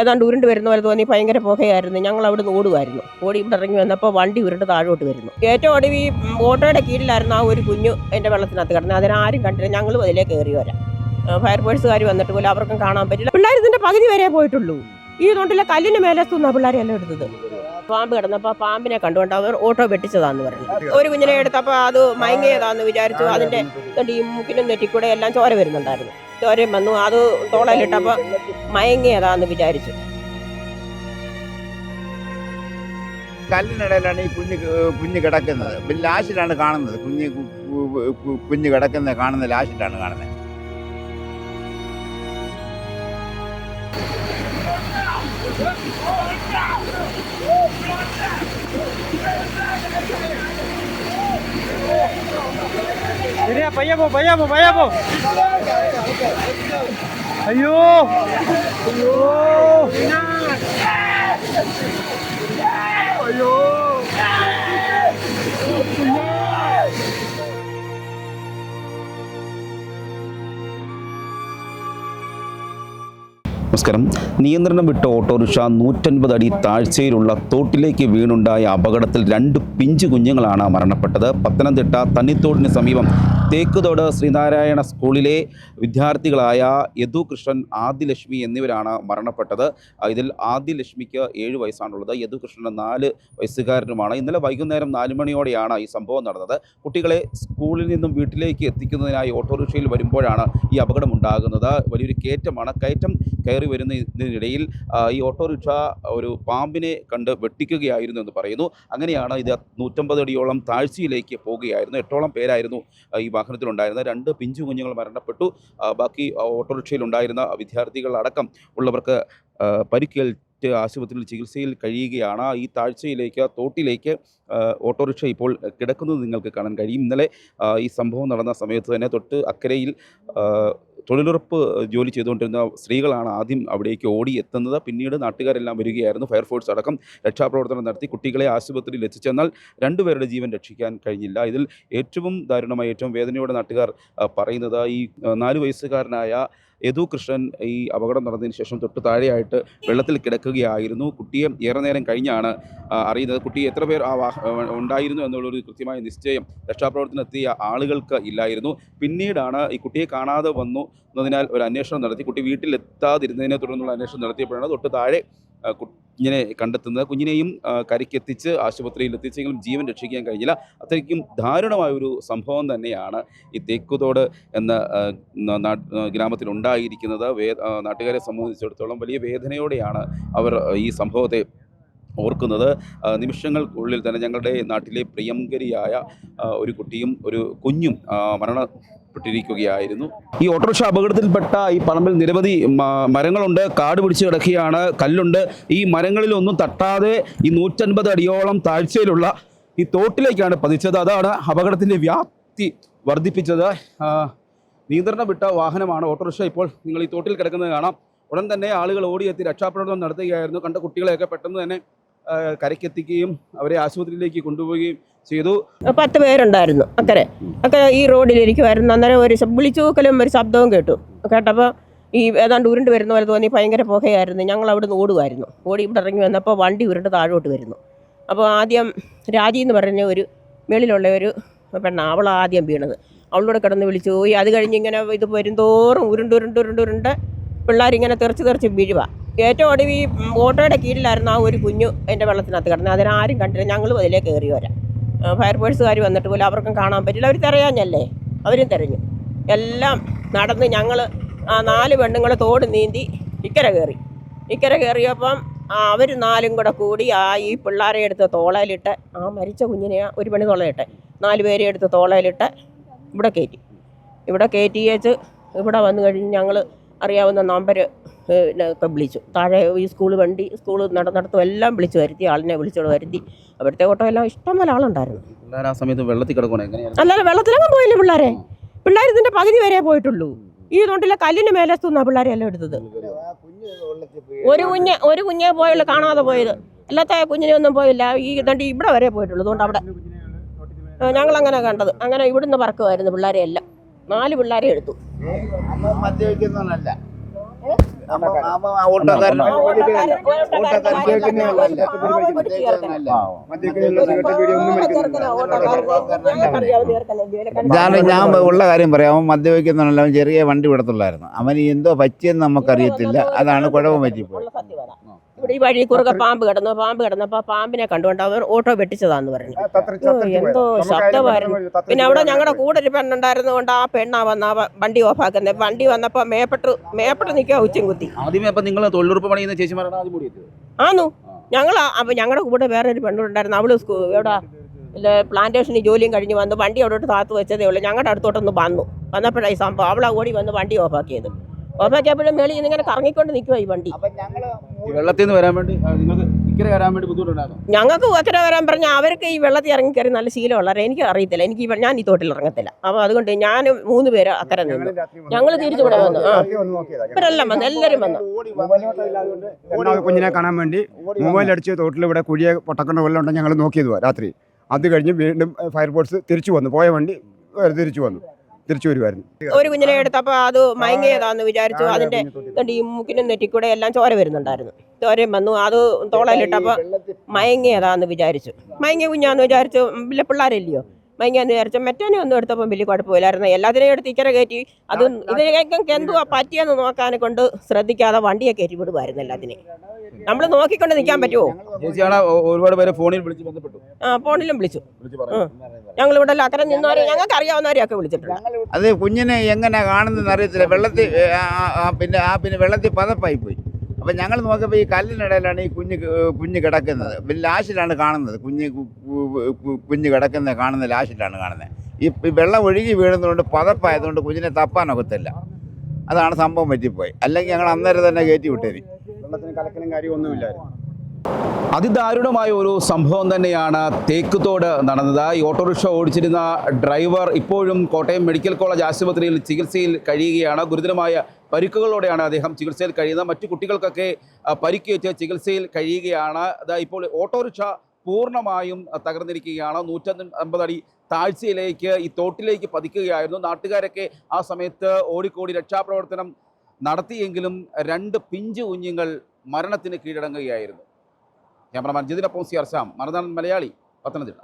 ഏതാണ്ട് ഉരുണ്ട് വരുന്ന പോലെ തോന്നി ഭയങ്കര പുകയായിരുന്നു. ഞങ്ങൾ അവിടെ നിന്ന് ഓടുമായിരുന്നു ഓടി ഇവിടെ ഇറങ്ങി വന്നപ്പോൾ വണ്ടി ഉരുണ്ട് താഴോട്ട് വരുന്നു. ഏറ്റവും ഒടുവി ഓട്ടോയുടെ കീഴിലായിരുന്നു ആ ഒരു കുഞ്ഞു എന്റെ വെള്ളത്തിനകത്ത് കിടന്നത്. അതിനാരും കണ്ടില്ല. ഞങ്ങളും അതിലേക്ക് കയറി വരാം. ഫയർഫോഴ്സുകാർ വന്നിട്ട് പോലും അവർക്കും കാണാൻ പറ്റില്ല. പിള്ളേർ ഇതിന്റെ പകുതി വരെ പോയിട്ടുള്ളൂ. ഈ തൊണ്ടിലെ കല്ലിന് മേലത്തുനിന്നാണ് പിള്ളേരെല്ലാം എടുത്തത്. പാമ്പ് കിടന്നപ്പോൾ പാമ്പിനെ കണ്ടുകൊണ്ട് അവർ ഓട്ടോ വെട്ടിച്ചതാന്ന് പറഞ്ഞു. ഒരു കുഞ്ഞിനെ എടുത്തപ്പോൾ അത് മയങ്ങിയതാന്ന് വിചാരിച്ചു. അതിന്റെ ഈ മൂക്കിനും നെറ്റിക്കൂടെ എല്ലാം ചോര വരുന്നുണ്ടായിരുന്നു. ചോരയും വന്നു. അത് തോളയിലിട്ടപ്പോൾ മയങ്ങിയതാന്ന് വിചാരിച്ചു. കല്ലിനിടയിലാണ് ഈ കുഞ്ഞ് കുഞ്ഞ് കിടക്കുന്നത്. ലാശിലാണ് കാണുന്നത്. കുഞ്ഞ് കുഞ്ഞ് കിടക്കുന്നത് കാണുന്ന ലാശിലാണ് കാണുന്നത്. ശരിയാ ಹಿರಿಯ ಪಯ್ಯಬು ಪಯ್ಯಬು ಪಯ್ಯಬು ಅಯ್ಯೋ ಅಯ್ಯೋ നമസ്കാരം. നിയന്ത്രണം വിട്ട ഓട്ടോറിക്ഷ നൂറ്റൻപത് അടി താഴ്ചയിലുള്ള തോട്ടിലേക്ക് വീണുണ്ടായ അപകടത്തിൽ രണ്ട് പിഞ്ചു കുഞ്ഞുങ്ങളാണ് മരണപ്പെട്ടത്. പത്തനംതിട്ട തന്നിത്തോടിന് സമീപം തേക്കുതോട് ശ്രീനാരായണ സ്കൂളിലെ വിദ്യാർത്ഥികളായ യദു കൃഷ്ണൻ ആദിലക്ഷ്മി എന്നിവരാണ് മരണപ്പെട്ടത്. ഇതിൽ ആദിലക്ഷ്മിക്ക് ഏഴ് വയസ്സാണുള്ളത്. യദു കൃഷ്ണൻ നാല് വയസ്സുകാരനുമാണ്. ഇന്നലെ വൈകുന്നേരം നാല് മണിയോടെയാണ് ഈ സംഭവം നടന്നത്. കുട്ടികളെ സ്കൂളിൽ നിന്നും വീട്ടിലേക്ക് എത്തിക്കുന്നതിനായി ഓട്ടോറിക്ഷയിൽ വരുമ്പോഴാണ് ഈ അപകടം ഉണ്ടാകുന്നത്. വലിയൊരു കയറ്റമാണ്. കയറ്റം കയറി വരുന്നതിനിടയിൽ ഈ ഓട്ടോറിക്ഷ ഒരു പാമ്പിനെ കണ്ട് വെട്ടിക്കുകയായിരുന്നു എന്ന് പറയുന്നു. അങ്ങനെയാണ് ഇത് നൂറ്റമ്പത് അടിയോളം താഴ്ചയിലേക്ക് പോവുകയായിരുന്നു എട്ടോളം പേരായിരുന്നു ഈ വാഹനത്തിലുണ്ടായിരുന്നത് രണ്ട് പിഞ്ചു കുഞ്ഞുങ്ങൾ മരണപ്പെട്ടു. ബാക്കി ഓട്ടോറിക്ഷയിലുണ്ടായിരുന്ന വിദ്യാർത്ഥികളടക്കം ഉള്ളവർക്ക് പരിക്കേൽറ്റ് ആശുപത്രിയിൽ ചികിത്സയിൽ കഴിയുകയാണ്. ഈ താഴ്ചയിലേക്ക് തോട്ടിലേക്ക് ഓട്ടോറിക്ഷ ഇപ്പോൾ കിടക്കുന്നത് നിങ്ങൾക്ക് കാണാൻ കഴിയും. ഇന്നലെ ഈ സംഭവം നടന്ന സമയത്ത് തന്നെ തൊട്ട് അക്കരയിൽ തൊഴിലുറപ്പ് ജോലി ചെയ്തുകൊണ്ടിരുന്ന സ്ത്രീകളാണ് ആദ്യം അവിടേക്ക് ഓടി എത്തുന്നത്. പിന്നീട് നാട്ടുകാരെല്ലാം വരികയായിരുന്നു. ഫയർഫോഴ്സ് അടക്കം രക്ഷാപ്രവർത്തനം നടത്തി കുട്ടികളെ ആശുപത്രിയിൽ എത്തിച്ചെന്നാൽ രണ്ടുപേരുടെ ജീവൻ രക്ഷിക്കാൻ കഴിഞ്ഞില്ല. ഇതിൽ ഏറ്റവും ദാരുണമായി ഏറ്റവും വേദനയോടെ നാട്ടുകാർ പറയുന്നത് ഈ നാല് വയസ്സുകാരനായ യദു കൃഷ്ണൻ ഈ അപകടം നടന്നതിന് ശേഷം തൊട്ട് താഴെയായിട്ട് വെള്ളത്തിൽ കിടക്കുകയായിരുന്നു. കുട്ടിയെ ഏറെ നേരം കഴിഞ്ഞാണ് അറിയുന്നത്. കുട്ടി എത്ര പേർ ആ ഉണ്ടായിരുന്നു എന്നുള്ളൊരു കൃത്യമായ നിശ്ചയം രക്ഷാപ്രവർത്തനത്തിയ ആളുകൾക്ക് ഇല്ലായിരുന്നു. പിന്നീടാണ് ഈ കുട്ടിയെ കാണാതെ വന്നു എന്നതിനാൽ ഒരു അന്വേഷണം നടത്തി. കുട്ടി വീട്ടിലെത്താതിരുന്നതിനെ തുടർന്നുള്ള അന്വേഷണം നടത്തിയപ്പോഴാണ് തൊട്ട് താഴെ കുഞ്ഞിനെ കണ്ടെത്തുന്നത്. കുഞ്ഞിനെയും കരിക്കെത്തിച്ച് ആശുപത്രിയിൽ എത്തിച്ചെങ്കിലും ജീവൻ രക്ഷിക്കാൻ കഴിഞ്ഞില്ല. അത്രയ്ക്കും ദാരുണമായ ഒരു സംഭവം തന്നെയാണ് ഈ തേക്കുതോട് എന്ന ഉണ്ടായിരിക്കുന്നത്. വേ നാട്ടുകാരെ സംബന്ധിച്ചിടത്തോളം വലിയ വേദനയോടെയാണ് അവർ ഈ സംഭവത്തെ ഓർക്കുന്നത് നിമിഷങ്ങൾക്കുള്ളിൽ തന്നെ ഞങ്ങളുടെ നാട്ടിലെ പ്രിയങ്കരിയായ ഒരു കുട്ടിയും ഒരു കുഞ്ഞും ആ, മരണപ്പെട്ടിരിക്കുകയായിരുന്നു. ഈ ഓട്ടോറിക്ഷ അപകടത്തിൽപ്പെട്ട ഈ പറമ്പിൽ നിരവധി മരങ്ങളുണ്ട്. കാട് പിടിച്ച് കിടക്കുകയാണ്. കല്ലുണ്ട്. ഈ മരങ്ങളിലൊന്നും തട്ടാതെ ഈ നൂറ്റൻപത് അടിയോളം താഴ്ചയിലുള്ള ഈ തോട്ടിലേക്കാണ് പതിച്ചത്. അതാണ് അപകടത്തിന്റെ വ്യാപ്തി വർദ്ധിപ്പിച്ചത്. നിയന്ത്രണം വിട്ട വാഹനമാണ് ഓട്ടോറിക്ഷ. ഇപ്പോൾ നിങ്ങൾ ഈ തോട്ടിൽ കിടക്കുന്നത് കാണാം. ഉടൻ തന്നെ ആളുകൾ ഓടിയെത്തി രക്ഷാപ്രവർത്തനം നടത്തുകയായിരുന്നു. കണ്ട കുട്ടികളെയൊക്കെ പെട്ടെന്ന് തന്നെ കരയ്ക്കെത്തിക്കുകയും അവരെ ആശുപത്രിയിലേക്ക് കൊണ്ടുപോവുകയും ചെയ്തു. പത്ത് പേരുണ്ടായിരുന്നു അക്കരെ. അക്കരെ ഈ റോഡിലിരിക്കുമായിരുന്നു അന്നേരം ഒരു വിളിച്ചൂക്കലും ഒരു ശബ്ദവും കേട്ടു. കേട്ടപ്പോൾ ഈ ഏതാണ്ട് ഉരുണ്ട് വരുന്ന പോലെ തോന്നി ഭയങ്കര പുകയായിരുന്നു. ഞങ്ങൾ അവിടെ നിന്ന് ഓടുമായിരുന്നു. ഓടി ഇവിടെ ഇറങ്ങി വന്നപ്പോൾ വണ്ടി ഉരുണ്ട് താഴോട്ട് വരുന്നു. അപ്പോൾ ആദ്യം രാജി എന്ന് പറഞ്ഞ ഒരു മേളിലുള്ള ഒരു പെണ്ണ അവൾ ആദ്യം വീണത്. അവളോട് കിടന്ന് വിളിച്ചു. പോയി അത് കഴിഞ്ഞ് ഇങ്ങനെ ഇത് വരുന്തോറും ഉരുണ്ട് ഉരുണ്ട് ഉരുണ്ട് ഉരുണ്ട്. പിള്ളേരിങ്ങനെ തെറിച്ച് തെറിച്ച് വീഴുക ഏറ്റവും ഒടുവി ഓട്ടോയുടെ കീഴിലായിരുന്നു ആ ഒരു കുഞ്ഞു എന്റെ വെള്ളത്തിനകത്ത് കിടന്നത്. അതിനാരും കണ്ടില്ല. ഞങ്ങളും അതിലേക്ക് കയറി വരാം. ഫയർഫോഴ്സുകാർ വന്നിട്ട് പോലും അവർക്കും കാണാൻ പറ്റില്ല. അവർ തിരയാഞ്ഞല്ലേ? അവരും തിരഞ്ഞു. എല്ലാം നടന്ന് ഞങ്ങൾ ആ നാല് പെണ്ണുങ്ങൾ തോട് നീന്തി ഇക്കര കയറി. ഇക്കര കയറിയപ്പം അവർ നാലും കൂടെ കൂടി ആ ഈ പിള്ളേരെ എടുത്ത് തോളയിലിട്ട് ആ മരിച്ച കുഞ്ഞിനെ ഒരു പണി തോളയിട്ടെ നാല് പേരെ എടുത്ത് തോളയിലിട്ട് ഇവിടെ കയറ്റി. ഇവിടെ കയറ്റിയേച്ച് ഇവിടെ വന്നു കഴിഞ്ഞ് ഞങ്ങൾ അറിയാവുന്ന നമ്പർ ഒക്കെ വിളിച്ചു. താഴെ ഈ സ്കൂൾ വണ്ടി സ്കൂൾ നടന്നിടത്തും എല്ലാം വിളിച്ചു വരുത്തി ആളിനെ വിളിച്ചോട് വരുത്തി. അവിടുത്തെ ഓട്ടോ എല്ലാം ഇഷ്ടംപോലെ ആളുണ്ടായിരുന്നു. പിള്ളേർ ആ സമയത്ത് വെള്ളത്തിൽ കിടക്കണം അല്ലല്ല അല്ലാതെ വെള്ളത്തിലങ്ങും പോയില്ല പിള്ളേരെ? പിള്ളേർ ഇതിന്റെ പകുതി വരെ പോയിട്ടുള്ളൂ. ഈ തൊണ്ടിലെ കല്ലിന് മേലത്തുനിന്നാ പിള്ളേരെ എല്ലാം എടുത്തത്. ഒരു കുഞ്ഞ് ഒരു കുഞ്ഞേ പോയുള്ളൂ കാണാതെ പോയത്. അല്ലാത്ത കുഞ്ഞിനെ ഒന്നും പോയില്ല. ഈ തണ്ടി ഇവിടെ വരെ പോയിട്ടുള്ളൂ. അതുകൊണ്ട് അവിടെ ഞങ്ങൾ അങ്ങനെ കണ്ടത്. അങ്ങനെ ഇവിടുന്ന് പറക്കുമായിരുന്നു പിള്ളേരെ എല്ലാം. നാല് പിള്ളേരെ എടുത്തു. ഞാൻ ഞാൻ ഉള്ള കാര്യം പറയാം അവൻ മദ്യപിക്കുന്നുണ്ടല്ലോ അവൻ ചെറിയ വണ്ടി വിടത്തുള്ളായിരുന്നു അവന് എന്തോ പറ്റിയെന്ന് നമുക്കറിയത്തില്ല അതാണ് കുഴപ്പം പറ്റിപ്പോയി അതാ. ഇവിടെ ഈ വഴി കുറുകെ പാമ്പ് കിടന്നു. പാമ്പ് കിടന്നപ്പോ പാമ്പിനെ കണ്ടുകൊണ്ട് അവർ ഓട്ടോ വെട്ടിച്ചതാന്ന് പറഞ്ഞു. എന്തോ ശബ്ദമായിരുന്നു. പിന്നെ അവിടെ ഞങ്ങളുടെ കൂടെ ഒരു പെണ്ണുണ്ടായിരുന്നത് കൊണ്ട് ആ പെണ്ണാ വന്ന വണ്ടി ഓഫാക്കുന്നത് വണ്ടി വന്നപ്പോ മേപ്പെട്ട് മേപ്പെട്ട് നിൽക്കുക ഉച്ചയും കുത്തി ആദ്യമേ അപ്പം നിങ്ങൾ തൊഴിലുറപ്പ് പണിയുന്ന ചേച്ചിമാരാണ് ആദ്യം ആന്നു. ഞങ്ങൾ അപ്പൊ ഞങ്ങളുടെ കൂടെ വേറെ ഒരു പെണ്ണുണ്ടായിരുന്നു. അവൾ സ്കൂ എവിടെ? ഇല്ല പ്ലാന്റേഷനിൽ ജോലിയും കഴിഞ്ഞ് വന്ന്. വണ്ടി അവിടോട്ട് താത്തു വെച്ചതേ ഉള്ളൂ. ഞങ്ങളുടെ അടുത്തോട്ടൊന്ന് വന്നു. വന്നപ്പോഴാണ് ഈ സംഭവം. അവളാ ഓടി വന്ന് വണ്ടി ഓഫാക്കിയത്. ഓഫാക്കിയപ്പോഴും മേളിൽ നിന്ന് ഇങ്ങനെ കറങ്ങിക്കൊണ്ട് നിൽക്കുക ഈ വണ്ടി. വെള്ളത്തിൽ നിന്ന് വരാൻ വേണ്ടി നിങ്ങൾക്ക് ഇക്കരെ വരാൻ വേണ്ടി ബുദ്ധിമുട്ടുണ്ടായിരുന്നു? ഞങ്ങൾക്ക് ഒക്കര വരാൻ പറഞ്ഞാൽ അവർക്ക് ഈ വെള്ളത്തിൽ ഇറങ്ങി കയറി നല്ല ശീലമുള്ളവരെ എനിക്ക് അറിയത്തില്ല. എനിക്ക് ഈ ഞാൻ ഈ തോട്ടിൽ ഇറങ്ങത്തില്ല. അപ്പോൾ അതുകൊണ്ട് ഞാൻ മൂന്ന് പേര് അക്കരെ നിന്നു. ഞങ്ങൾ തിരിച്ചു ഇവിടെ വന്നു. ആ. ഇവരെല്ലാം വന്നു. എല്ലാവരും വന്നു. രണ്ടാമത് കുഞ്ഞിനെ കാണാൻ വേണ്ടി മൊബൈൽ അടിച്ച് തോട്ടിൽ ഇവിടെ കുഴിയെ പൊട്ടക്കണ്ട വെള്ളം ഉണ്ടെങ്കിൽ ഞങ്ങൾ നോക്കിയത് രാത്രി. അത് കഴിഞ്ഞ് വീണ്ടും ഫയർഫോഴ്സ് തിരിച്ചു വന്നു. പോയ വണ്ടി വേറെ തിരിച്ചു വന്നു. തിരിച്ചു വരുമായിരുന്നു ഒരു കുഞ്ഞിനെ എടുത്തപ്പോൾ അത് മയങ്ങിയതാന്ന് വിചാരിച്ചു അതിന്റെ ഈ മൂക്കിനും നെറ്റിക്കൂടെ എല്ലാം ചോര വരുന്നുണ്ടായിരുന്നു ചോരയും വന്നു അത് തോളയിലിട്ടപ്പോൾ മയങ്ങിയതാന്ന് വിചാരിച്ചു മയങ്ങിയ കുഞ്ഞാന്ന് വിചാരിച്ചു പിള്ളേരല്ലയോ മയങ്ങിയെന്ന് വിചാരിച്ചു മറ്റേനെ ഒന്നും എടുത്തപ്പം വലിയ കുഴപ്പമില്ലായിരുന്നു. എല്ലാത്തിനെയും എടുത്ത് ഇക്കരെ കയറ്റി. അത് ഇതിനൊക്കെ എന്തുവാ പറ്റിയെന്ന് നോക്കാനെ കൊണ്ട് ശ്രദ്ധിക്കാതെ വണ്ടിയെ കയറ്റി വിടുമായിരുന്നു എല്ലാത്തിനെയും നമ്മൾ നോക്കിക്കൊണ്ട് നിൽക്കാൻ പറ്റുമോ ഒരുപാട് പേര് ഫോണിൽ വിളിച്ച് ബന്ധപ്പെട്ടു. ആ ഫോണിലും വിളിച്ചു. പറഞ്ഞു ഞങ്ങൾ ഇവിടെ അക്കരെ നിന്നവരെ ഞങ്ങൾക്ക് അറിയാവുന്നവരെയൊക്കെ വിളിച്ചിട്ടുണ്ട്. അത് കുഞ്ഞിനെ എങ്ങനെ കാണുന്നതെന്ന് അറിയത്തില്ല. വെള്ളത്തിൽ പിന്നെ ആ പിന്നെ വെള്ളത്തിൽ പതപ്പായി പോയി. അപ്പം ഞങ്ങൾ നോക്കിയപ്പോൾ ഈ കല്ലിനിടയിലാണ് ഈ കുഞ്ഞ് കുഞ്ഞ് കിടക്കുന്നത്. ലാശിലാണ് കാണുന്നത്. കുഞ്ഞ് കുഞ്ഞ് കിടക്കുന്നത് കാണുന്ന ലാശിലാണ് കാണുന്നത്. ഈ ഈ വെള്ളം ഒഴുകി വീഴുന്നതുകൊണ്ട് പതപ്പായതുകൊണ്ട് കുഞ്ഞിനെ തപ്പാനൊക്കത്തില്ല അതാണ് സംഭവം പറ്റിപ്പോയി. അല്ലെങ്കിൽ ഞങ്ങൾ അന്നേരം തന്നെ കയറ്റി വിട്ടേരി വെള്ളത്തിന് കലക്കലും കാര്യമൊന്നുമില്ലായിരുന്നു അതിദാരുണമായ ഒരു സംഭവം തന്നെയാണ് തേക്കുത്തോട് നടന്നത്. ഈ ഓട്ടോറിക്ഷ ഓടിച്ചിരുന്ന ഡ്രൈവർ ഇപ്പോഴും കോട്ടയം മെഡിക്കൽ കോളേജ് ആശുപത്രിയിൽ ചികിത്സയിൽ കഴിയുകയാണ്. ഗുരുതരമായ പരിക്കുകളോടെയാണ് അദ്ദേഹം ചികിത്സയിൽ കഴിയുന്നത്. മറ്റു കുട്ടികൾക്കൊക്കെ പരിക്കേറ്റ് ചികിത്സയിൽ കഴിയുകയാണ്. ഇപ്പോൾ ഓട്ടോറിക്ഷ പൂർണമായും തകർന്നിരിക്കുകയാണ്. നൂറ്റമ്പത് അമ്പത് അടി താഴ്ചയിലേക്ക് ഈ തോട്ടിലേക്ക് പതിക്കുകയായിരുന്നു. നാട്ടുകാരൊക്കെ ആ സമയത്ത് ഓടിക്കോടി രക്ഷാപ്രവർത്തനം നടത്തിയെങ്കിലും രണ്ട് പിഞ്ചു കുഞ്ഞുങ്ങൾ മരണത്തിന് കീഴടങ്ങുകയായിരുന്നു. Cameraman Jithin C Arsam Marunadan Malayali Pathanamthitta.